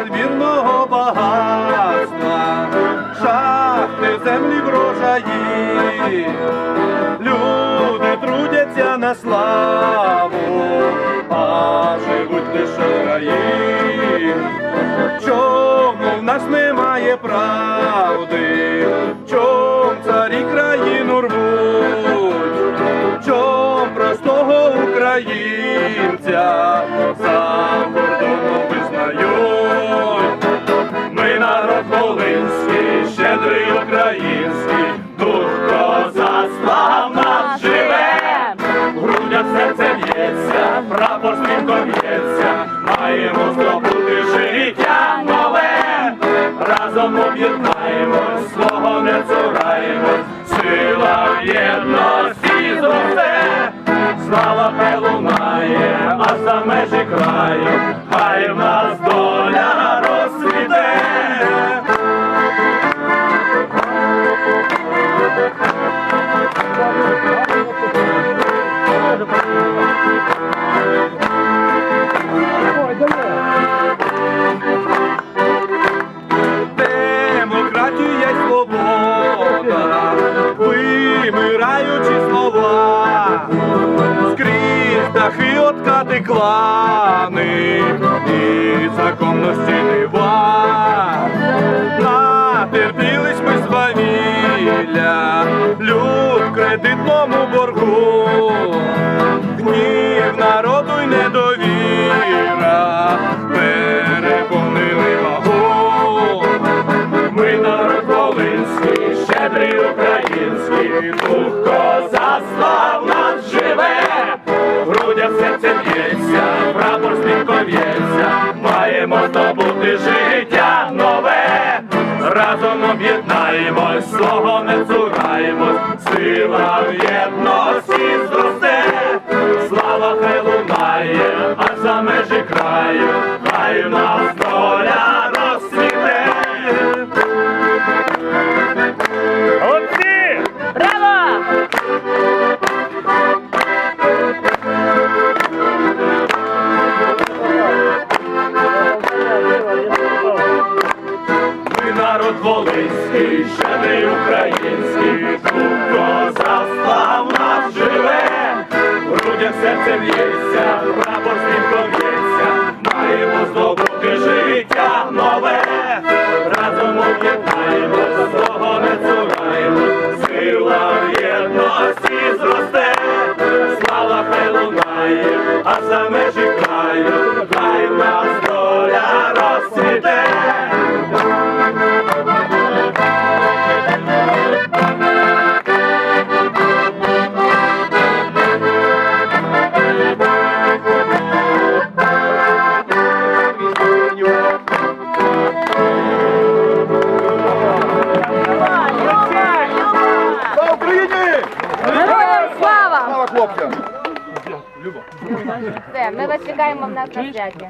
надмірного багатства, шахти, землі врожаї, люди трудяться на славу, а живуть лише в. Чому в нас немає правди? Прапор стрімко б'ється, маємо здобути життя нове, разом об'єднаємось, свого не цураємось, сила в єдності зросте, слава хай лунає, а за межі краю, хай в нас откати клани і законності дива. Натерпілись ми свавілля, люд кредитному боргу, гнів народу й недовіра, переповнили вагу. Ми народ волинський, щедрий український, дух козацтва в'ється, маємо здобути життя нове, разом об'єднаємось, свого не цураємось, сила в єдності зросте, слава хай лунає, а за межі краю, хай нас волинський, український, дух козацтва в нас живе, в грудях серце б'ється, прапор стрімко б'ється, маємо здобути життя нове, разом об'єднаємось, свого не цураємось, сила в єдності зросте, слава хай лунає, а за межі слава! Хлопцям! Все, ми вас чекаємо в нас на святі.